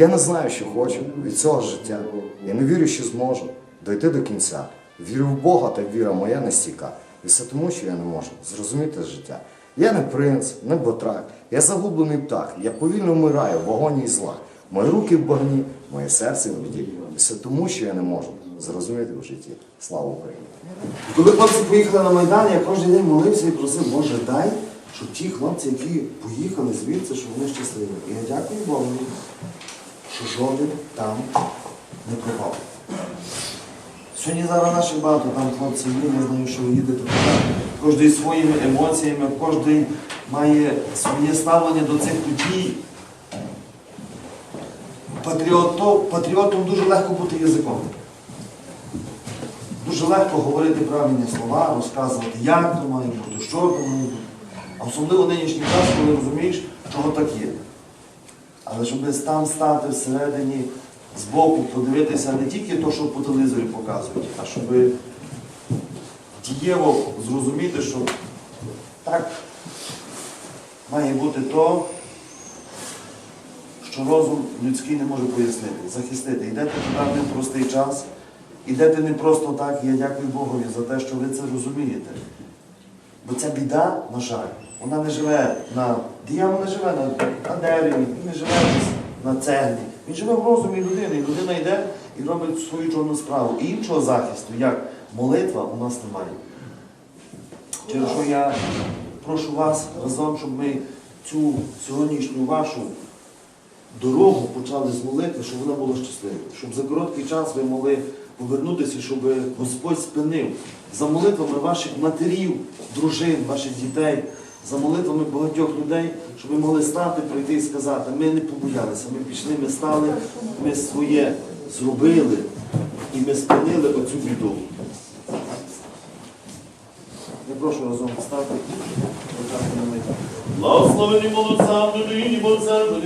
Я не знаю, що хочу від цього життя. Я не вірю, що зможу дойти до кінця. Вірю в Бога, та віра моя не стіка. І все тому, що я не можу зрозуміти життя. Я не принц, не ботрак, я загублений птах, я повільно вмираю в вогоні і зла. Мої руки в багні, моє серце в біді. І все тому, що я не можу зрозуміти в житті. Слава Україні! Коли хлопці поїхали на Майдан, я кожен день молився і просив, Боже, дай, щоб ті хлопці, які поїхали звідси, щоб вони щасливі. І я дякую Богу, що жоден там не пропав. Сьогодні зараз наших багато там хлопців є, я знаю, що ви їдете туди. Кожен своїми емоціями, кожен має своє ставлення до цих подій. Патріотом, патріотом дуже легко бути язиком. Дуже легко говорити правильні слова, розказувати, як то має бути, що то має бути. А особливо нинішній час, коли розумієш, чого так є. Але щоб там стати всередині, збоку, подивитися не тільки те, що по телевізорі показують, а щоб дієво зрозуміти, що так має бути то, що розум людський не може пояснити, захистити. Йдете туди в непростий час, йдете не просто так, і я дякую Богові за те, що ви це розумієте. Бо ця біда, на жаль, вона не живе на диявол не живе на, дереві, він не живе на цеглі. Він живе в розумі людини, і людина йде і робить свою чорну справу. І іншого захисту, як молитва, у нас немає. Через що я прошу вас разом, щоб ми цю сьогоднішню вашу дорогу почали з молитви, щоб вона була щасливою. Щоб за короткий час ви могли повернутися, щоб Господь спинив за молитвами ваших матерів, дружин, ваших дітей, за молитвами багатьох людей, щоб ви могли стати, прийти і сказати, ми не побоялися, ми пішли, ми стали, ми своє зробили і ми спинили оцю біду. Я прошу разом встати і почати молитву. Благословені молодцям нині, бо церкви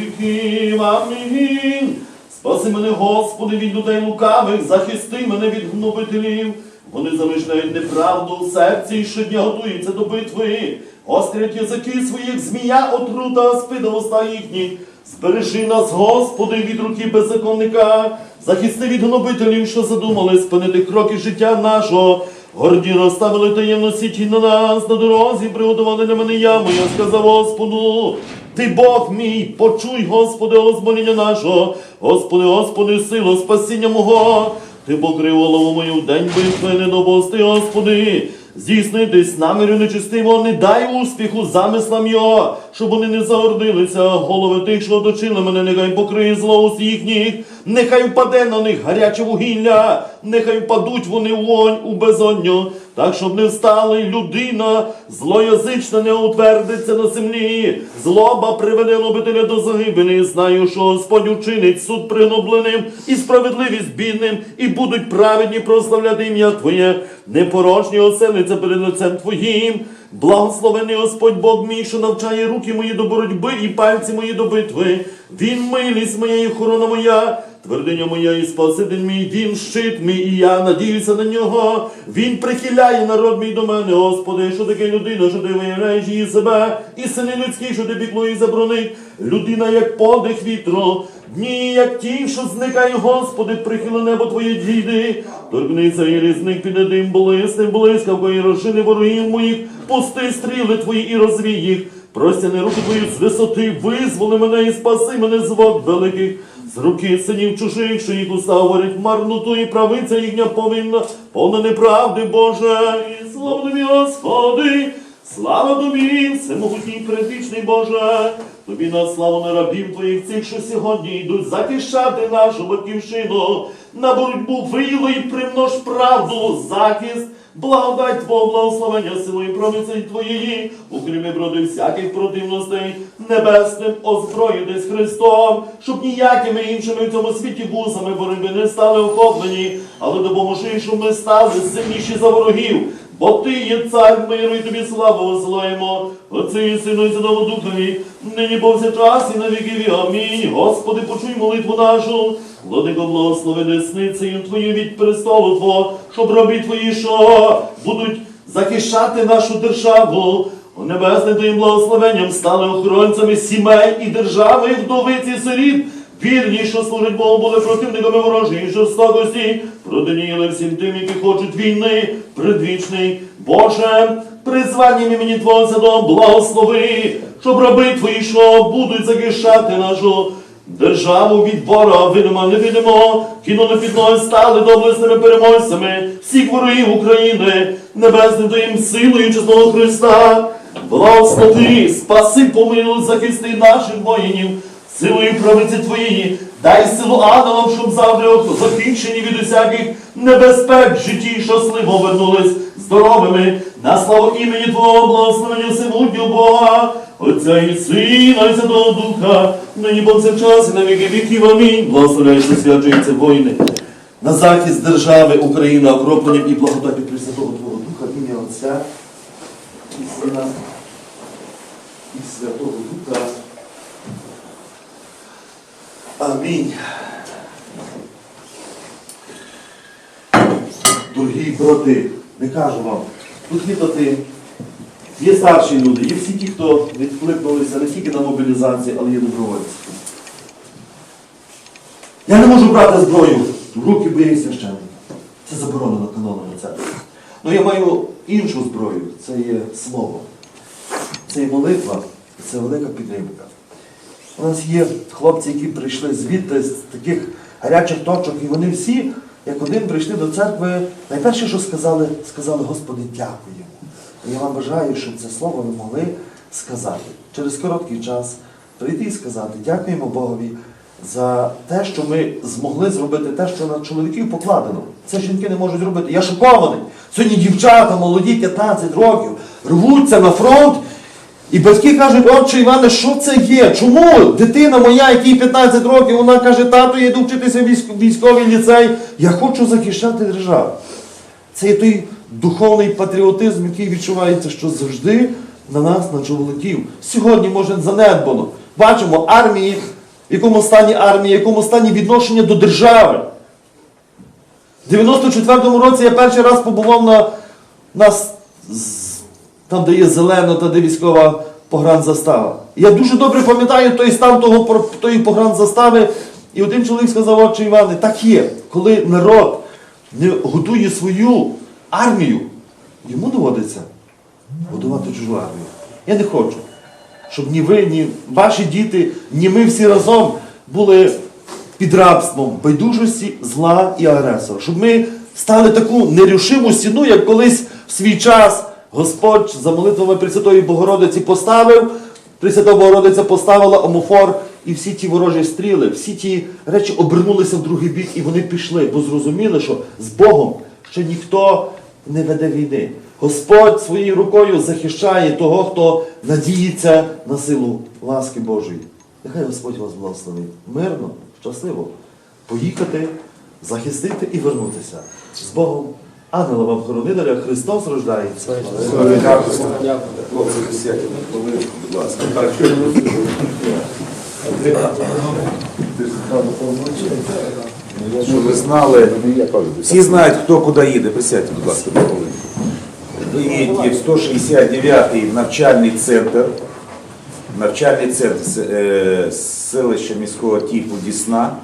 віки. Амінь. Спаси мене, Господи, від людей лукавих, захисти мене від гнобителів. Вони замишляють неправду у серці і щодня готуються до битви. Острять язики своїх змія, отрута, спида в уста їхніх. Збережи нас, Господи, від руки беззаконника, захисти від гнобителів, що задумали спинити кроки життя нашого. Горді розставили таємно сіті на нас на дорозі, приготували на мене яму, я сказав Господу, ти Бог мій, почуй, Господи, озмоління нашого, Господи, Господи, силу, спасіння мого, ти покрив голову мою в день битви, не допусти, Господи, здійснитись намірю нечистиво, не дай успіху замислам його, щоб вони не загордилися, голови тих, що оточили мене, нехай покриє зло уст їхніх, нехай впаде на них гаряче вугілля, нехай впадуть вони в вогонь у безодню, так, щоб не встали людина, злоязична не утвердиться на землі, злоба приведе лобителя до загибелі. Знаю, що Господь учинить суд пригнобленим і справедливість бідним, і будуть праведні прославляти ім'я Твоє, непорочні оселиться перед лицем Твоїм. Благословений Господь Бог мій, що навчає руки мої до боротьби і пальці мої до битви. Він милість моя і охорона моя, твердиня моя і спаситель мій, він щит мій, і я надіюся на нього. Він прихиляє народ мій до мене, Господи, що таке людина, що ти виявляєш її себе, і сини людські, що ти піклуєшся про них. Людина, як подих вітру, дні, як ті, що зникає, Господи, прихиле небо Твоє дійди. Торкнися і різник піде дим, блисни, блискавкою, і розшини ворогів моїх, пусти стріли Твої і розвій їх. Простяни руки твої з висоти, визволи мене і спаси мене з вод великих, з руки синів чужих, що їх уста говорять марноту, і правиця їхня повинна, повна неправди Боже, і слава тобі, Господи, слава тобі, всемогутній предвічний Боже, тобі на славу на рабів твоїх цих, що сьогодні йдуть захищати нашу батьківщину, на боротьбу виїли і примнож правду, захист. Благодать Твого благословення силою промиці Твоєї, укріми броди всяких противностей, небесним озброїтись Христом, щоб ніякими іншими в цьому світі вузами боротьби не стали охоплені, але допоможи, щоб ми стали сильніші за ворогів. Бо ти є цар миру і тобі славу висилаємо, Отцю і Сину і Святому Духові, нині повсякчас і на віки Амінь. Господи, почуй молитву нашу, Владико, благослови десницею Твою від престолу Твого, щоб робі Твої, що будуть захищати нашу державу. О небесним Твоїм благословенням стали охоронцями сімей і держави, і вдовиць сиріт, Вірні, що служать Богу, були противниками ворожої жорстокості, протидіяли всім тим, які хочуть війни, предвічний. Боже, призванням імені Твого Святого благослови, щоб раби Твої, що будуть захищати нашу державу від ворога, видимо, невидимо, кіно не піднос стали доблесними переможцями всіх ворогів України, небесним Твоїм силою чесного Христа. Благослови, спаси, помилуй, захисти наших воїнів, силою правиці Твоєї, дай силу ангелам, щоб завжди захищені від усяких небезпек в житті щасливо вернулись здоровими на славу імені Твого благословення всемогутнього Бога, Отця і Сина, і Святого Духа, нині повсякчас і на віки віків. Амінь. Благословляйся, свячуються воїни. На захист держави Україна окропленням і благодаті Пресвятого Твого Духа, ім'я Отця і Сина і Святого Духа. Амінь. Дорогі брати, не кажу вам, тут є є старші люди, є всі ті, хто відкликнулися не тільки на мобілізацію, але є добровольці. Я не можу брати зброю руки, бо я є священник. Це заборонено канонами церкви. Ну я маю іншу зброю, це є слово. Це є молитва, це велика підтримка. У нас є хлопці, які прийшли звідти з таких гарячих точок, і вони всі, як один, прийшли до церкви. Найперше, що сказали, сказали, Господи, дякуємо. Я вам бажаю, щоб це слово ви могли сказати через короткий час, прийти і сказати, дякуємо Богові за те, що ми змогли зробити те, що на чоловіків покладено. Це жінки не можуть робити. Я шокований. Сьогодні дівчата, молоді, 15 років, рвуться на фронт. І батьки кажуть, отче Іване, що це є? Чому дитина моя, якій 15 років, вона каже, тато, я йду вчитися в військ- військовий ліцей, я хочу захищати державу. Це є той духовний патріотизм, який відчувається, що завжди на нас, на чоловіків. Сьогодні, може, занедбано. Бачимо армії, в якому стані армії, в якому стані відношення до держави. В 94-му році я перший раз побував на, на с- з- там, де є зелено, та де військова погранзастава. Я дуже добре пам'ятаю той стан того, тої погранзастави. І один чоловік сказав, отче Іване, так є, коли народ не готує свою армію, йому доводиться годувати чужу армію. Я не хочу, щоб ні ви, ні ваші діти, ні ми всі разом були під рабством байдужості, зла і агресора. Щоб ми стали таку нерушиму стіну, як колись в свій час Господь за молитвами Пресвятої Богородиці поставив, Пресвята Богородиця поставила омофор, і всі ті ворожі стріли, всі ті речі обернулися в другий бік, і вони пішли, бо зрозуміли, що з Богом ще ніхто не веде війни. Господь своєю рукою захищає того, хто надіється на силу ласки Божої. Нехай Господь вас благословить. Мирно, щасливо поїхати, захистити і вернутися. З Богом. Ангела вам хоронителя, Христос рождається. Хлопці, будь ласка. Щоб ви знали, всі знають, хто куди їде. Присядьте, будь ласка, на хвилинку. Ви їдете в 169-й навчальний центр. Навчальний центр е, селища міського типу Дісна.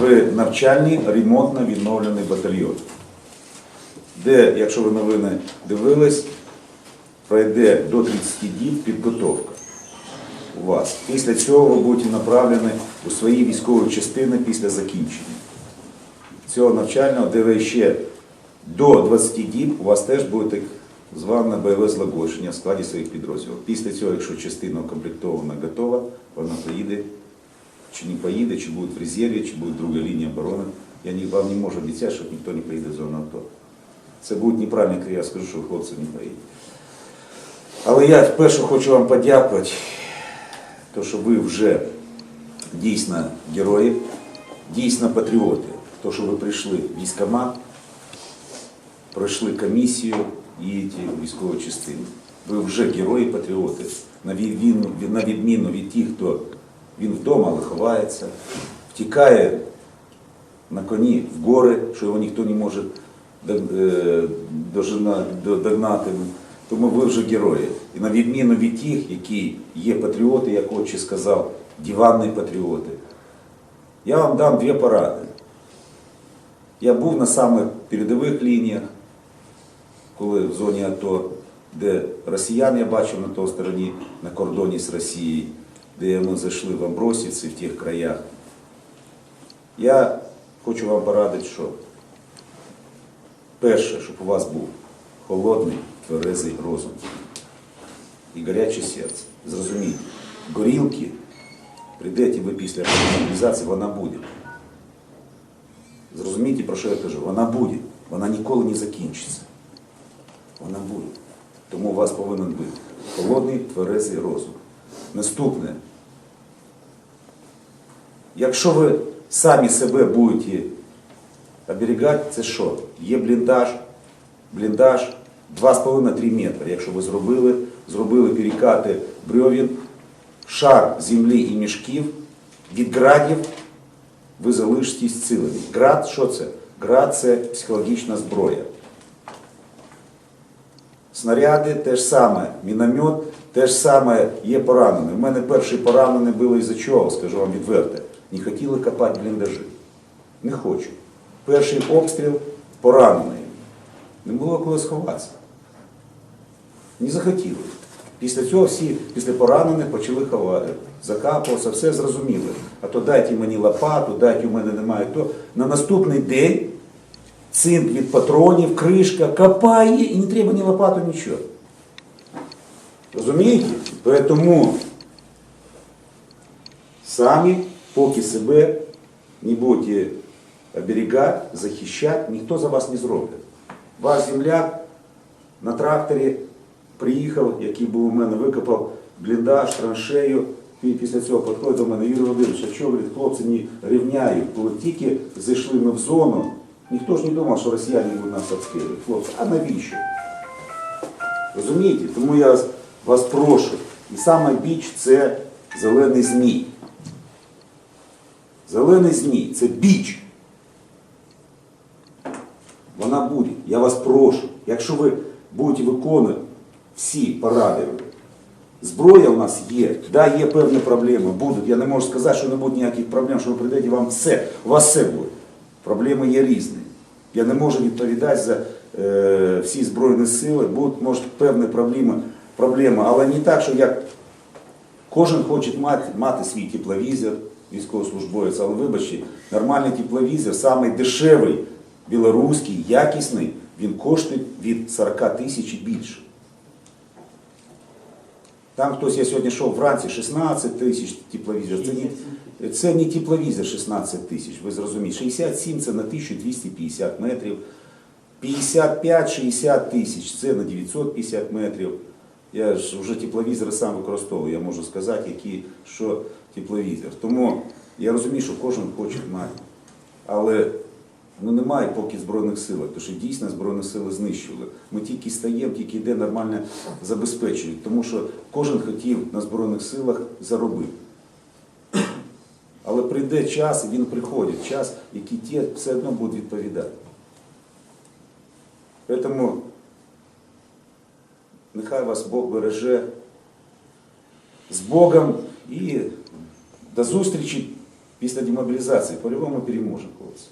В навчальний ремонтно-відновлений батальйон де, якщо ви новини дивились, пройде до 30 діб підготовка у вас. Після цього ви будете направлені у свої військові частини після закінчення цього навчального, де ви ще до 20 діб у вас теж буде так зване бойове злагодження в складі своїх підрозділів. Після цього, якщо частина укомплектована, готова, вона поїде, чи не поїде, чи буде в резерві, чи буде друга лінія оборони. Я вам не можу обіцяти, що ніхто не поїде в зону АТО. Це буде неправильно, якщо я скажу, що хлопці не поїдуть. Але я вперше хочу вам подякувати, то, що ви вже дійсно герої, дійсно патріоти. То, що ви прийшли в військкомат, пройшли комісію, їдете в військову частину. Ви вже герої патріоти, на відміну, на відміну від тих, хто він вдома, ховається, втікає на коні в гори, що його ніхто не може е, догнати. Тому ви вже герої. І на відміну від тих, які є патріоти, як отче сказав, диванні патріоти, Я вам дам дві поради. Я був на самих передових лініях, коли в зоні АТО, де росіян я бачив на той стороні, на кордоні з Росією, де ми зайшли в Амбросівці, в тих краях. Я хочу вам порадити, що перше, щоб у вас був холодний, тверезий розум і гаряче серце. Зрозумійте, горілки, прийдете ви після мобілізації, вона буде. Зрозумійте, про що я кажу, вона буде, вона ніколи не закінчиться. Вона буде. Тому у вас повинен бути холодний, тверезий розум. Наступне. Якщо ви самі себе будете оберігати, це що? Є бліндаж, бліндаж 2,5-3 метри. Якщо ви зробили, зробили перекати брьовін, шар землі і мішків, від градів ви залишитесь цілими. Град, що це? Град це психологічна зброя. Снаряди те ж саме, міномет те ж саме є поранені. У мене перші поранені були із-за чого, скажу вам відверто. Не хотіли копати бліндажі. Не хочу. Перший обстріл поранений. Не було коли сховатися. Не захотіли. Після цього всі, після поранених, почали ховати. Закапуватися, все зрозуміли. А то дайте мені лопату, дайте у мене немає то. На наступний день цинк від патронів, кришка, копає і не треба ні лопату, нічого. Розумієте? Тому самі, поки себе не будете оберігати, захищати, ніхто за вас не зробить. Ваш земляк на тракторі приїхав, який був у мене, викопав бліндаж, траншею. І після цього підходить до мене, Юрій Володимирович, а що, говорить, хлопці не рівняють, коли тільки зайшли ми в зону, ніхто ж не думав, що росіяни будуть нас обстрілювати. Хлопці, а навіщо? Розумієте? Тому я вас прошу. І саме біч це зелений змій. Зелений змій це біч. Вона буде. Я вас прошу. Якщо ви будете виконувати всі поради, зброя у нас є, да, є певні проблеми, будуть. Я не можу сказати, що не буде ніяких проблем, що ви прийдете, вам все, у вас все буде. Проблеми є різні. Я не можу відповідати за е, всі Збройні сили, будуть, може, певні проблеми, проблеми, але не так, що як Кожен хоче мати, мати свій тепловізор, військовослужбовець, але вибачте, нормальний тепловізор, самий білоруський, якісний, він коштує від 40 тисяч і більше. Там хтось, я сьогодні йшов вранці 16 тисяч тепловізор. Це не, це не тепловізор 16 тисяч, ви зрозумієте. 67 це на 1250 метрів. 55-60 тисяч це на 950 метрів. Я ж вже тепловізори сам використовую, я можу сказати, які, що тепловізор. Тому я розумію, що кожен хоче мати. Але ну, немає поки Збройних сил, тому що дійсно Збройні сили знищили. Ми тільки стаємо, тільки йде нормальне забезпечення, тому що кожен хотів на Збройних силах заробити. Але прийде час, і він приходить, час, який ті все одно будуть відповідати. Тому нехай вас Бог береже з Богом і до зустрічі після демобілізації. По-любому переможемо, хлопці.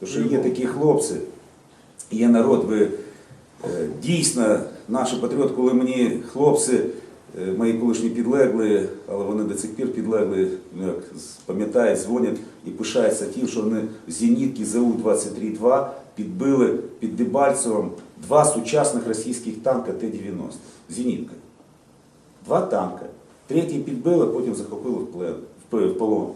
Тому що є такі хлопці, є народ, ви е, дійсно, наші патріоти, коли мені хлопці, е, мої колишні підлегли, але вони до цих пір підлегли, ну, як пам'ятають, дзвонять і пишаються тим, що вони з зенітки ЗУ-23-2 підбили під Дебальцевом два сучасних російських танка Т-90. Зенітка. Два танка. Третій підбили, потім захопили в, в полон.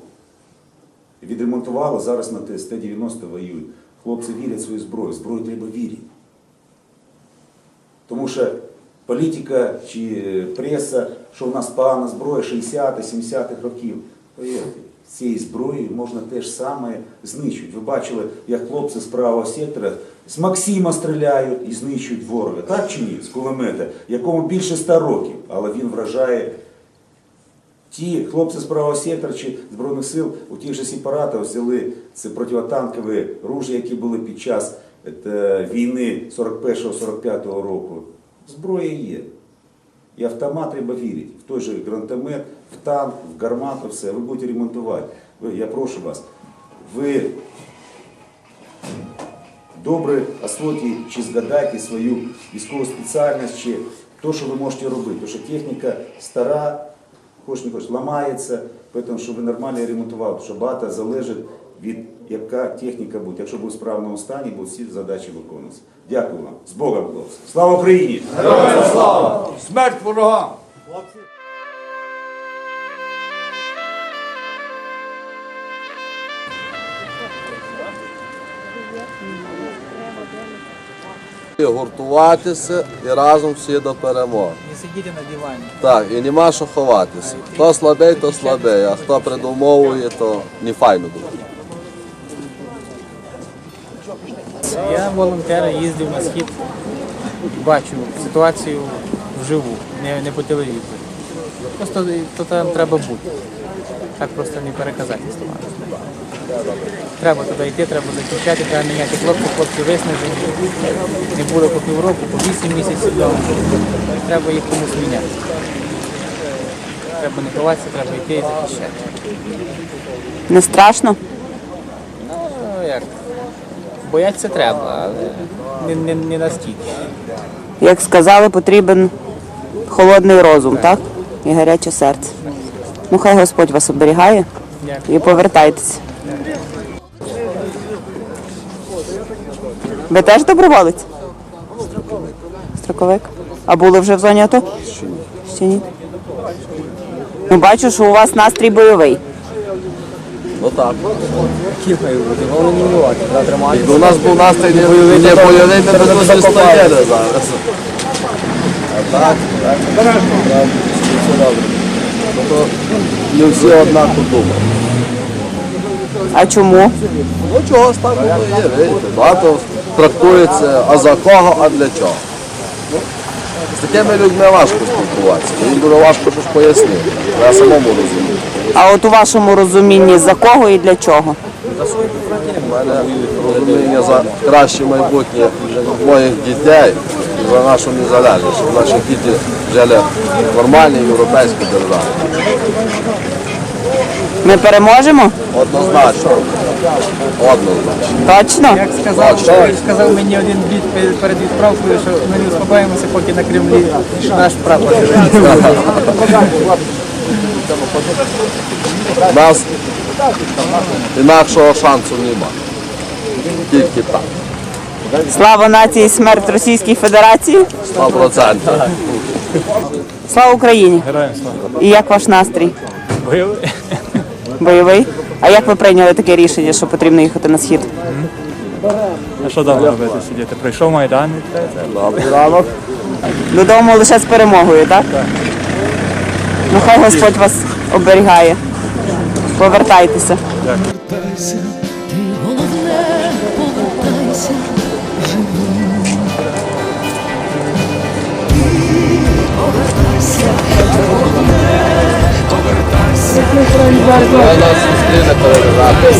Відремонтували, зараз на ТСТ-90 воюють. Хлопці вірять свою зброю. Зброю треба вірити. Тому що політика чи е, преса, що в нас погана зброя 60-70-х років. Повірте, з цією зброєю можна те ж саме знищувати. Ви бачили, як хлопці з правого сектора з Максима стріляють і знищують ворога. Так чи ні? З кулемета, якому більше 100 років, але він вражає Ті хлопці з правого сектора чи Збройних сил у тих же сепаратах взяли це противотанкові ружі, які були під час е, війни 41-45 року. Зброя є. І автомат треба вірити. В той же гранатомет, в танк, в гармату, все. Ви будете ремонтувати. Я прошу вас, ви добре освоїте чи згадаєте свою військову спеціальність, чи то, що ви можете робити. Тому що техніка стара, хоч не хоч, ламається, тому щоб ви нормально тому що багато залежить від яка техніка буде. Якщо буде в справному стані, будуть всі задачі виконуватися. Дякую вам. З Богом, хлопці. Слава Україні! Смерть ворогам! Гуртуватися і разом всі до перемоги. Не сидіти на дивані. Так, і нема що ховатися. Хто слабий, то слабий, а хто придумовує, то не файно буде. Я волонтер, їздив на схід, бачу ситуацію вживу, не, не по телевізору. Просто то там треба бути. Так просто не переказати слова. Треба туди йти, треба захищати, треба міняти хлопці, хлопці виснажені. Не було по півроку, по вісім місяців вдома. Треба їх комусь міняти. Треба не ховатися, треба йти і захищати. Не страшно? Ну як? Боятися треба, але не, не, не настільки. Як сказали, потрібен холодний розум, так? І гаряче серце. Ну хай Господь вас оберігає Дякую. і повертайтеся. Ви теж доброволець? Строковик. Строковик. А були вже в зоні АТО? Ще ні. Ще ні. Ну бачу, що у вас настрій бойовий. Ну так. Якби у нас був настрій не бойовий, не бойовий, ми б тут не стояли зараз. А так, так. Все добре. Тобто не всі однаково думають. А чому? Ну чого ж так воно є, видите, багато трактується, а за кого, а для чого. Ну, З такими людьми важко спілкуватися, їм дуже важко щось пояснити. Я самому розумію. А от у вашому розумінні за кого і для чого? У мене розуміння за краще майбутнє моїх дітей і за нашу незалежність, щоб наші діти жили в нормальній європейській державі. Ми переможемо? Однозначно. Однозначно. Точно? Як сказав, як сказав мені один бід перед відправкою, що ми не успокоїмося, поки на Кремлі наш прапор. У нас інакшого шансу немає. Тільки так. Слава нації, смерть Російській Федерації. 100%. Слава Україні! Героям слава. І як ваш настрій? Бойовий. Бойовий? А як ви прийняли таке рішення, що потрібно їхати на схід? А що давно робити сидіти? Прийшов Майдан і. Ранок. Додому лише з перемогою, так? Ну хай Господь вас оберігає. Повертайтеся. повертайся, rock this.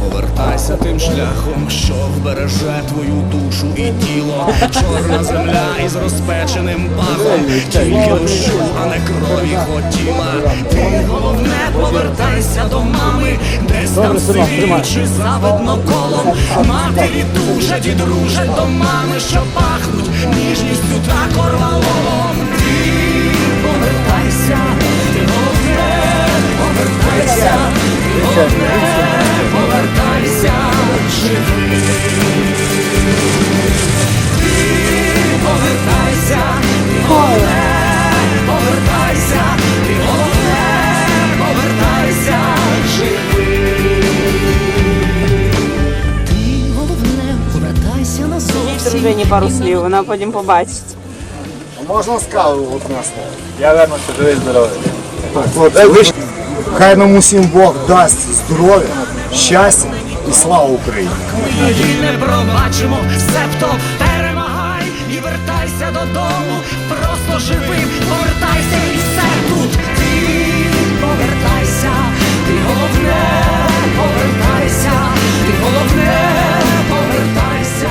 Повертайся тим шляхом, що вбереже твою душу і тіло. Чорна земля із розпеченим пахом, тільки дощу, а не крові хотіла. Ти головне повертайся до мами, десь там сивіючи завидно колом. Матері тужать і дружать до мами, що пахнуть ніжністю та корвалолом. Повертайся, повертайся, живий. Ти повертайся, головне, повертайся, головне, повертайся, живий. Ти головне, повертайся назовсім. Пару слів, вона потім побачить. Можна кавою одне слово? Я вернуся, живий здоровий. Хлопці, хай нам усім Бог дасть здоров'я, щастя і слава Україні! Її не пробачимо, себто перемагай і вертайся додому, просто живим, повертайся і все тут. Ти повертайся, ти головне, повертайся, ти головне, повертайся.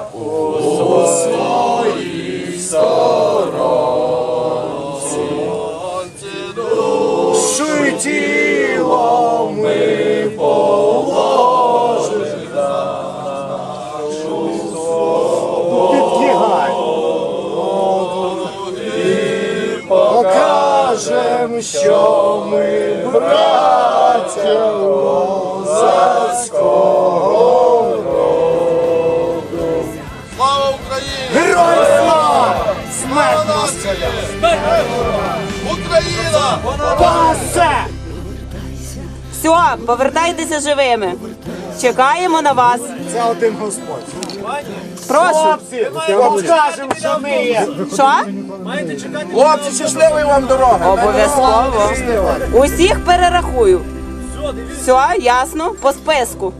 Все, повертайтеся живими. Чекаємо на вас. Це один Господь. Прошу. Хлопці, скажемо. що ми є. Що? Хлопці, щасливої вам дороги! Обов'язково. Усіх перерахую. Все, ясно, по списку.